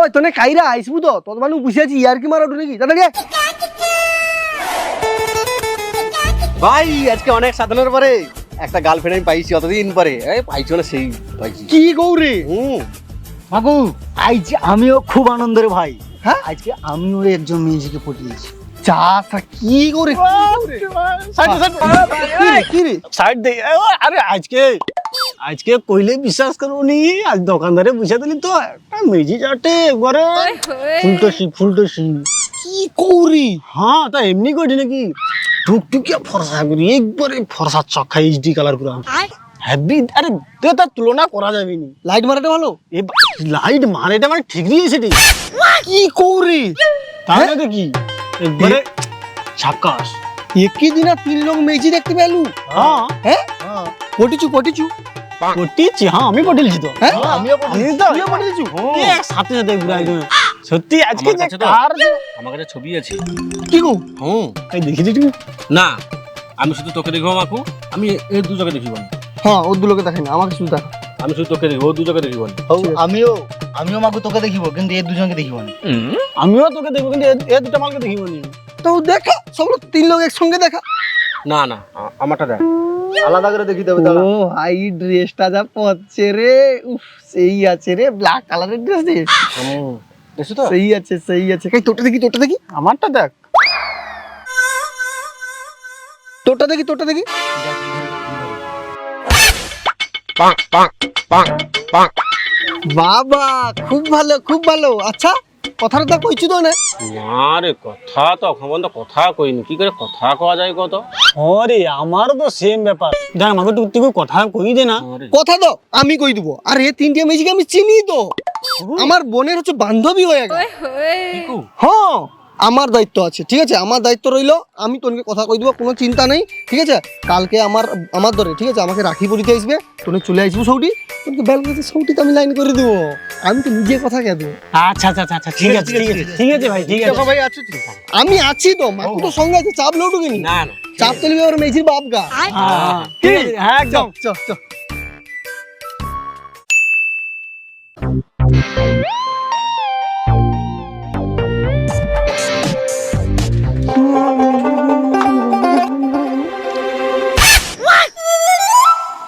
ওই তোনে কাইরা আইসবু তো। তোর মানুষ বুঝে আছি ইয়ার কি মারা নাকি? দাদা ভাই আজকে অনেক সাধনের পরে একটা গার্লফ্রেন্ড আমি পাইছি অতদিন পরে। এই পাইছো না সেই পাইছি। কি গৌরে? হুম। মাগু আজ আমিও খুব আনন্দের ভাই। হ্যাঁ? আজকে আমিও একজন মেয়েকে পটিয়েছি। কি গৌরে কি রে কি রে? সাইড দে। আরে আজকে আজকে কইলে বিশ্বাস করব নি আজ দোকানদারে বুঝে দিলি তো একটা মেজি চাটে একবারে ফুলটসি ফুলটসি। কি কৌরি? হ্যাঁ তা এমনি কইটি নাকি? টুকটুকিয়া ফর্সা করি একবারে ফর্সা চক্কা এইচডি কালার করে। হ্যাভি আরে তো তার তুলনা করা যাবে নি। লাইট মারাটা ভালো? এ লাইট মারেটা মানে ঠিক দিয়েছে ঠিক কি কৌরি? তাহলে তো কি? একবারে ঝাক্কাস একই দিন তিন লোক মেজি দেখতে পেলু। হ্যাঁ। হ্যাঁ? পটিচু পটিচু। পটিছি হ্যাঁ আমি পটিলছি তো। হ্যাঁ? আমিও এ, সাথে সাথে একদম সত্যি আজকে আমার যে কাছে তো- কার যে- আমার কাছে ছবি আছে। কি গো? হুম এই দেখি দেখি। না আমি শুধু তোকে দেখব মাকু। আমি এই দু জায়গায় দেখিব। না হ্যাঁ ওর দুলোকে দেখেন আমাকে শুধু দেখ। আমি শুধু তোকে দেখব ও দু জায়গায় দেখিব আমিও আমিও মাগু তোকে দেখিব কিন্তু এই দুজনকে দেখিব আমিও তোকে দেখব কিন্তু এ- এ দুটা মালকে দেখিব তো দেখা সব তিন লোক একসঙ্গে দেখা। না না আমারটা দেখ। আলাদা করে দেখি দেবে ও হাই ড্রেসটা যা পচ্ছে রে। উফ সেই আছে রে ব্ল্যাক কালারের ড্রেস হুম দেখছ তো? সেই আছে সেই আছে। কাই তোটা দেখি তোটা দেখি। আমারটা দেখ। তোটা দেখি তোটা দেখি। বাবা খুব ভালো খুব ভালো। আচ্ছা কথাটা তো কইছি তো না? আরে কথা তো এখন তো কথা কইনি কি করে কথা কওয়া যায় কত আরে আমার তো সেম ব্যাপার। দেখ আমাকে তুই তুই কথা কই দে না। কথা তো আমি কই দিব? আর এ তিনটে মেজিকে আমি চিনি তো। আমার বোনের হচ্ছে বান্ধবী হয়ে গেছে। হ্যাঁ। আমার দায়িত্ব আছে ঠিক আছে? আমার দায়িত্ব রইল আমি তোনকে কথা কই দিব কোনো চিন্তা নেই ঠিক আছে? কালকে আমার আমার দরে ঠিক আছে? আমাকে রাখি পরিতে আসবে তোনে চলে আসব সৌটি তোকে ব্যালকাতে সৌটি তো আমি লাইন করে দিব। আমি তো নিজে কথা কে দেবো? আচ্ছা আচ্ছা আচ্ছা, ঠিক আছে ঠিক আছে ঠিক আছে ভাই ঠিক আছে। ভাই আছো আমি আছি তো মাকু তো সঙ্গে আছে চাপ লউটু কিনি না না। চাপ তুলবে ওর মেজির বাপ গা। হ্যাঁ, ঠিক আছে, হ্যাঁ একদম। চ চ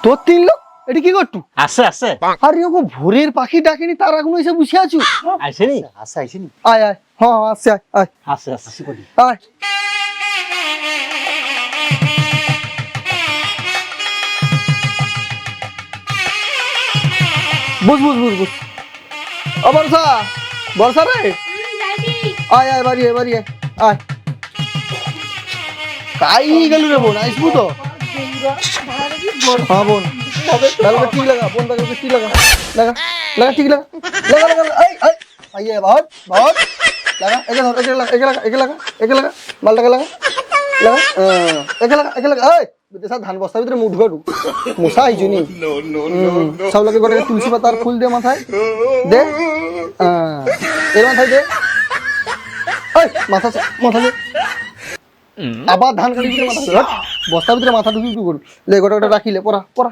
তোর তিন লোক? এটা কি করতু? আসে আসে আরে ওগো ভোরের পাখি ডাকেনি তার এখন এসে বসে আছো? আসেনি আশা আইসিনি। আয় আয়। হ্যাঁ হ্যাঁ, আসছে আয় আয়। আসে আসে আয়। বুঝ বুঝ বুঝ বুঝ ও বর্ষা। বর্ষা রে? আয় আয় বাড়ি আয় বাড়ি আয়। আয়। কাই গেল রে বোন আইসবু তো। ধান বস্তার ভিতরে মুঠ গড়ু মশা আইছো নি। সব লোকে গোটাকে তুলসী পাতার ফুল দে মাথায়। দে। এর মাথায় দে। মাথা মাথা আবার ধান কাটি মাথা বস্তার ভিতরে মাথা ঢুকি কি করবি? লে গোটা গোটা রাখিলে পড়া পড়া।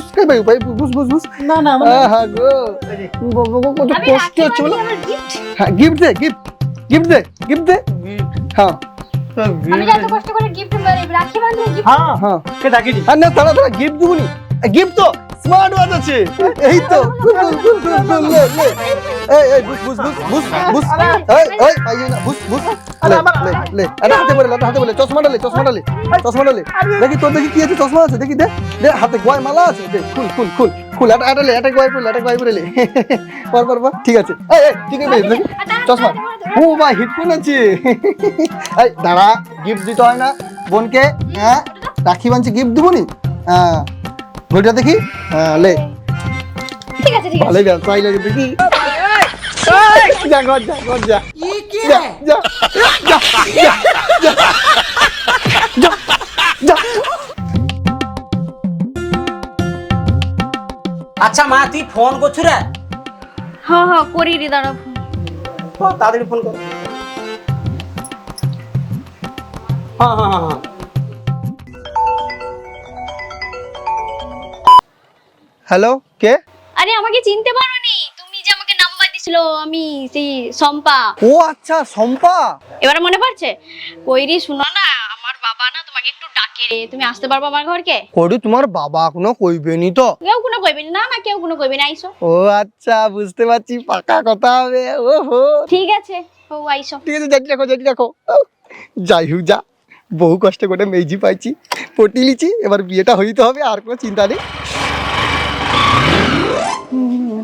বুঝ কে ভাই ভাই বুঝ বুঝ বুঝ। না না হ্যাঁ গো। কত কষ্ট হচ্ছে বলো। হ্যাঁ গিফট দে গিফট গিফট দে গিফট দে। হ্যাঁ। আমি যে এত কষ্ট করে গিফট রাখি বাঁধলে গিফট হ্যাঁ। হ্যাঁ কে ডাকিনি? আর না তারা তারা গিফট দিবনি গিফট তো। স্মার্ট ওয়াচ আছে। এই তো। এই এই বুস বুস বুস বুস বুস এই এই পাইয়ে না বুস বুস লে লে লে। আরে হাতে পড়ে হাতে পড়ে চশমাটা লে চশমাটা লে চশমাটা লে। দেখি তোর দেখি কি আছে চশমা আছে দেখি দে। দে হাতে গয় মালা আছে দে খুল খুল খুল খুল। এটা এটা লে এটা গয় পড়ে এটা গয় পড়ে পর পর পর ঠিক আছে। এই এই ঠিক আছে দেখি। চশমা। ও ভাই হেডফোন আছে এই দাঁড়া গিফট দিতে হয় না। বোনকে হ্যাঁ রাখি বানছে গিফট দিব নি? হ্যাঁ। ঘড়িটা দেখি। হ্যাঁ লে। ঠিক আছে ঠিক আছে। ভালোই ব্যবসা আইলে দেখি। যা ঘর যা ঘর যা। কি? যা যা যা যা যা যা। আচ্ছা মা তুই ফোন করছু রে? হ্যাঁ হ্যাঁ করি রে দাঁড়া। তাড়াতাড়ি ফোন কর। হ্যাঁ হ্যাঁ হ্যাঁ।, হ্যাঁ। হ্যালো কে? আরে আমাকে চিনতে পারো নি তুমি যে আমাকে নাম্বার দিছিল আমি সেই সম্পা ও আচ্ছা শম্পা? এবার মনে পড়ছে? কইরি শুনো না আমার বাবা না তোমাকে একটু ডাকে রে। তুমি আসতে পারবে আমার ঘরকে? করি তোমার বাবা কোনো কইবেনি তো। কেউ কোনো কইবে না। না কেউ কোনো কইবে না আইসো। ও আচ্ছা বুঝতে পারছি পাকা কথা হবে। ও হো ঠিক আছে ও আইসো। ঠিক আছে রাখো জানি রাখো। আহ, যাই হোক যা। বহু কষ্ট করে মেজি পাইছি পটি লিছি এবার বিয়েটা হইতে হবে আর কোনো চিন্তা নেই।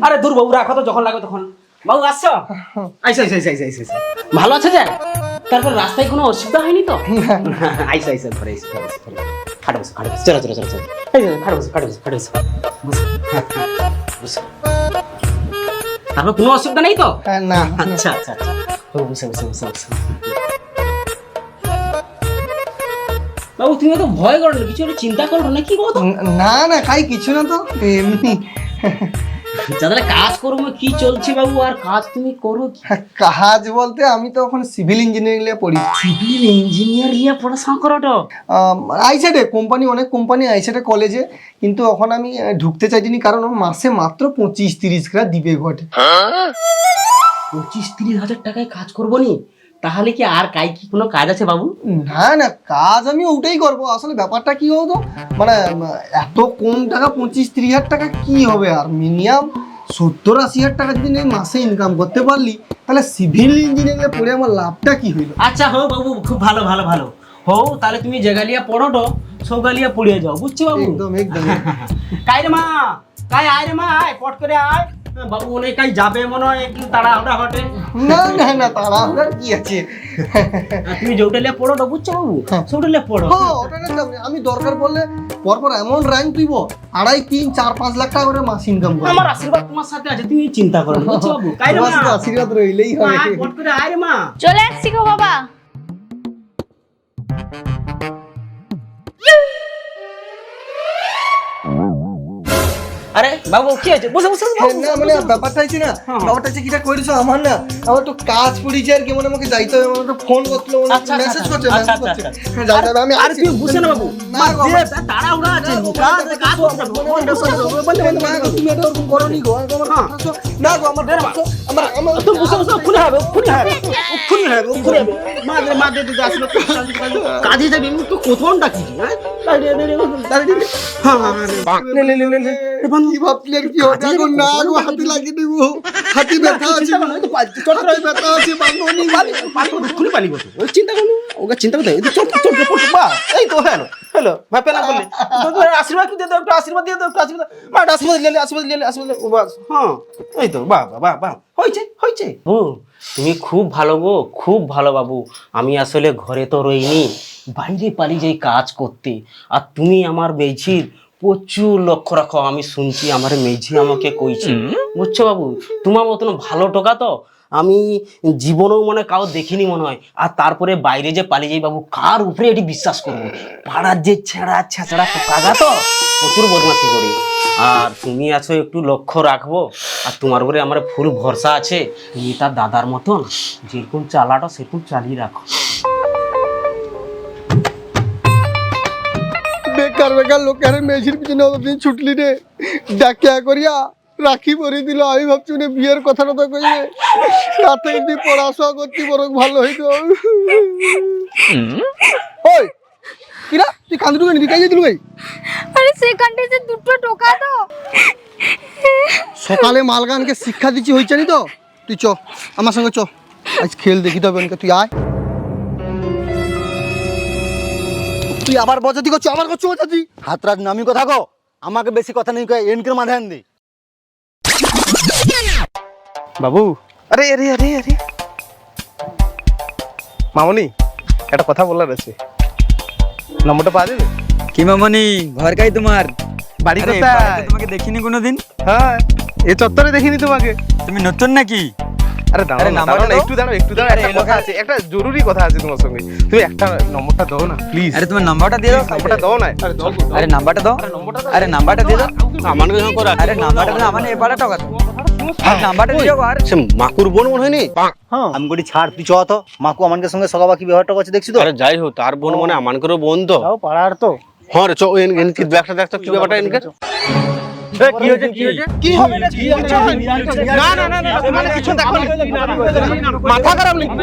আরে দূর বাবু রাখো তো যখন লাগবে তখন। বাবু আসছো? আইসো আইসো আইসো আইসো আইসো। ভালো আছে যে? তারপর রাস্তায় কোনো অসুবিধা হয়নি তো? আইসো আইসো ঘরে আইসো ঘরে আইসো ঘরে। খাটে বসো খাটে বসো। চলো চলো চলো চলো। খাটে বসো খাটে বসো খাটে বসো। তারপর কোনো অসুবিধা নেই তো? হ্যাঁ, না আচ্ছা আচ্ছা আচ্ছা। বসে বসে বসে বসে। বাবু তুমি তো ভয় করো না কিছু একটা চিন্তা করো না কি বলো না না খাই কিছু না তো এমনি। যাদের কাজ করব কি চলছে বাবু? আর কাজ তুমি করো কি? কাজ বলতে আমি তো এখন সিভিল ইঞ্জিনিয়ারিং নিয়ে পড়ি। সিভিল ইঞ্জিনিয়ার নিয়ে পড়াশোনা করো তো আইসেটে কোম্পানি অনেক কোম্পানি আইসেটে কলেজে কিন্তু এখন আমি ঢুকতে চাইছিনি কারণ মাসে মাত্র পঁচিশ তিরিশ গ্রা দিবে ঘটে পঁচিশ তিরিশ হাজার টাকায় কাজ করব নি? তাহলে কি আর কাই কি কোনো কাজ আছে বাবু? না না কাজ আমি ওটাই করব। আসলে ব্যাপারটা কি হতো মানে এত কম টাকা পঁচিশ তিরিশ হাজার টাকা কি হবে? আর মিনিমাম সত্তর আশি হাজার টাকা যদি মাসে ইনকাম করতে পারলি তাহলে সিভিল ইঞ্জিনিয়ারিং পড়ে আমার লাভটা কি হইল? আচ্ছা হো বাবু খুব ভালো ভালো ভালো। হো তাহলে তুমি যে গালিয়া পড়ো তো সব গালিয়া পড়িয়ে যাও বুঝছি বাবু? একদম একদম। কাই রে মা? কাই আয় রে মা আয় পট করে আয়। বাবু অনেক কাই যাবে মনে হয় একটু তাড়াহুড়া হটে। না না না কি আছে? তুমি যেটা লিয়ে পড়ো তো বুঝছ বাবু? সেটা লিয়ে পড়ো। ও, ওটা না, আমি দরকার পড়লে পরপর এমন র্যাঙ্ক তুইব আড়াই তিন চার পাঁচ লাখ টাকা করে মাস ইনকাম করব। আমার আশীর্বাদ তোমার সাথে আছে তুমি চিন্তা করো না বুঝছ বাবু? কাই রে তোমার মা। আশীর্বাদ রইলেই হবে আয়, পট করে আয় রে মা। চলে আসছি গো বাবা। বাবু কি আছে বসে বসে বসে, না মানে ব্যাপারটা হচ্ছে না ব্যাপারটা হচ্ছে কিটা করেছ আমার না? আমার তো কাজ পড়েছে আর কি মানে আমাকে যাইতে হবে আমার তো ফোন আচ্ছা, মেসেজ করছে মেসেজ আচ্ছা, করছে। হ্যাঁ, যাইতে হবে আমি আরে। তুই বুঝছে না বাবু। না গো, যে আমার- আছে কাজ কাজ। বলে, বলে, তুমি এটা ওরকম গো, আমার কথা শোনো। না গো, আমার। আমার- আমার- তুই বুঝে বসে খুলে হবে খুলে হবে খুলে হবে খুলে হবে মাদে মাদে দিতে আসলে কাজে যাবি তো কোথাও ডাকিছি হ্যাঁ? দাঁড়িয়ে দাঁড়িয়ে হ্যাঁ হ্যাঁ হ্যাঁ নে কি? এখন গো, হাতে লাগিয়ে দেবো। হাতে ব্যথা আছে। হাতে ব্যথা আছে। খুলে পালিব ওই চিন্তা ওকে চিন্তা করতে বা এই তো হ্যালো হ্যালো ভাই বললে আশীর্বাদ দিয়ে দাও একটু আশীর্বাদ দিয়ে দাও একটু আশীর্বাদ মা আশীর্বাদ নিলে আশীর্বাদ নিলে আশীর্বাদ ও বাস হ্যাঁ এই তো বাহ বাহ বাহ হয়েছে হয়েছে ও তুমি খুব ভালো গো খুব ভালো বাবু আমি আসলে ঘরে তো রইনি বাইরে পারি যাই কাজ করতে আর তুমি আমার মেঝির প্রচুর লক্ষ্য রাখো আমি শুনছি আমার মেঝি আমাকে কইছে। বুঝছ বাবু? তোমার মতন ভালো টোকা তো আমি জীবনেও মনে কাউ দেখিনি মনে হয়। আর তারপরে বাইরে যে পালিয়ে যাই বাবু কার উপরে এটি বিশ্বাস করব? পাড়ার যে ছেঁড়া ছেঁচড়া কাগা তো প্রচুর বদমাশি করি। আর তুমি আছো একটু লক্ষ্য রাখব আর তোমার উপরে আমার ফুল ভরসা আছে। তুমি তার দাদার মতন যেরকম চালাটা সেরকম চালিয়ে রাখো। বেকার বেকার লোকের মেঝির পিছনে অতদিন ছুটলি রে। ডাকিয়া করিয়া রাখি পরি দিল। আমি ভাবছি উনি বিয়ের কথা টথা কইয়ে তাতে যদি পড়াশোনা করতে বরং ভালো হইতো। ওই কিরা? তুই কান্দু ঢুকে নিবি কাজে দিলু ভাই আরে সেখানটা যে দুটো টোকা তো। সকালে মালগানকে শিক্ষা দিচ্ছি হয়েছে নি তো? তুই চ আমার সঙ্গে চ। আজ খেল দেখি তবে তুই আয়। তুই আবার বজাতি করছ আবার করছ বজাতি হাতরাজ নামি কথা কো আমাকে বেশি কথা নেই কয় এনকের মাঝে আন দি। বাবু। আরে আরে আরে আরে। মামনি একটা কথা বলার আছে। নম্বরটা পাওয়া যাবে? কি মামনি ঘর কাই তোমার? বাড়ি কোথায় তোমাকে দেখিনি কোনোদিন? হ্যাঁ এ চত্বরে দেখিনি তোমাকে। তুমি নতুন নাকি? আরে দাঁড়াও না, দাঁড়াও না, একটু দাঁড়াও একটু দাঁড়াও একটা কথা আছে একটা জরুরি কথা আছে তোমার সঙ্গে। তুমি একটা নম্বরটা দাও না প্লিজ আরে তোমার নাম্বারটা দিয়ে দাও। নম্বরটা দাও না। আরে নাম্বারটা দাও। আরে নাম্বারটা দিয়ে দাও। আমার করে আরে নাম্বারটা দাও আমার এবারে টাকা নাম্বারটা দিয়ে দাও আর সে মাকুর বোন মনে হয়নি? হ্যাঁ। আমি ছাড় তুই চ তো। মাকু আমাদের সঙ্গে সকাবা কি ব্যবহারটা করছে দেখছি তো? আরে যাই হোক তার বোন মনে হয় আমানকেরও বোন তো। যাও পাড়ার তো। হ্যাঁ রে চ এনকে ব্যাগটা দেখতো কি ব্যাপারটা এনকে? কি হয়েছে কি হয়েছে কি হবে না কি না না না না মানে কিছু দেখো মাথা খারাপ নাকি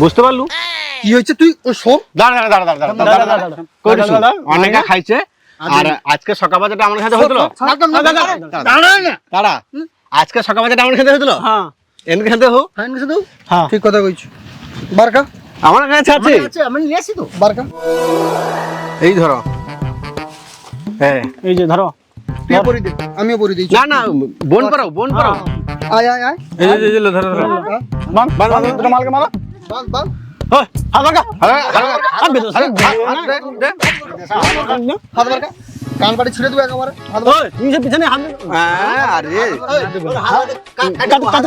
বুঝতে পারলু? কি হয়েছে তুই? শোন। দাঁড়া দাঁড়া দাঁড়া দাঁড়া দাঁড়া দাঁড়া দাঁড়া অনেকে খাইছে আর। আজকে সকাল বাজারটা আমার সাথে হতো দাঁড়া আজকে সকাল বাজারটা আমার সাথে হতো হ্যাঁ। এনকে সাথে হো ফাইন গেছে তুই হ্যাঁ। ঠিক কথা কইছো। বারকা? আমার কাছে আছে। আছে আমি নিয়ে আসি তো। বারকা? এই ধরো। হ্যাঁ। এই যে ধরো। তুই পরি দে আমিও পরি দিয়েছি না না বোন পারো বোন পারো আয় আয় আয়। এই যে এই যে ধরো ধরো। বান বান বান দুটো মালকে মারা। হাত লাগা আরে, আরে, হাত বেরো আরে, আরে, দে, দে। হাত বারকা। কান পাটি ছিঁড়ে দেবো একেবারে হাত বারকা। ওই তুমি যে পিছনে হাত হ্যাঁ, আরে কাট কাট কাট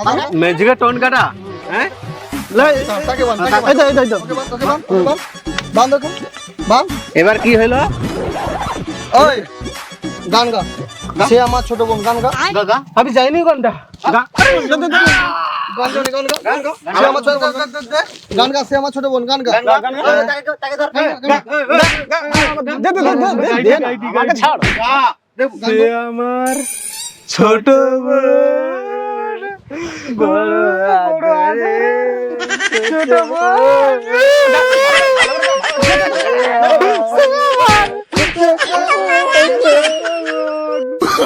কাট ম্যাজিকের টোন কাটা হ্যাঁ তাকে বান তাকে বান এই তো এই তো এই তো ওকে বান ওকে বান ওকে বান বান দেখো বান এবার কি হলো ওই গান গা সে আমার ছোট বোন গান গা আমি যাইনি কোনটা গান গা গান গা সে আমার ছোট বোন গান গা সে আমার ছোট বোন গা আমার ছোট বোন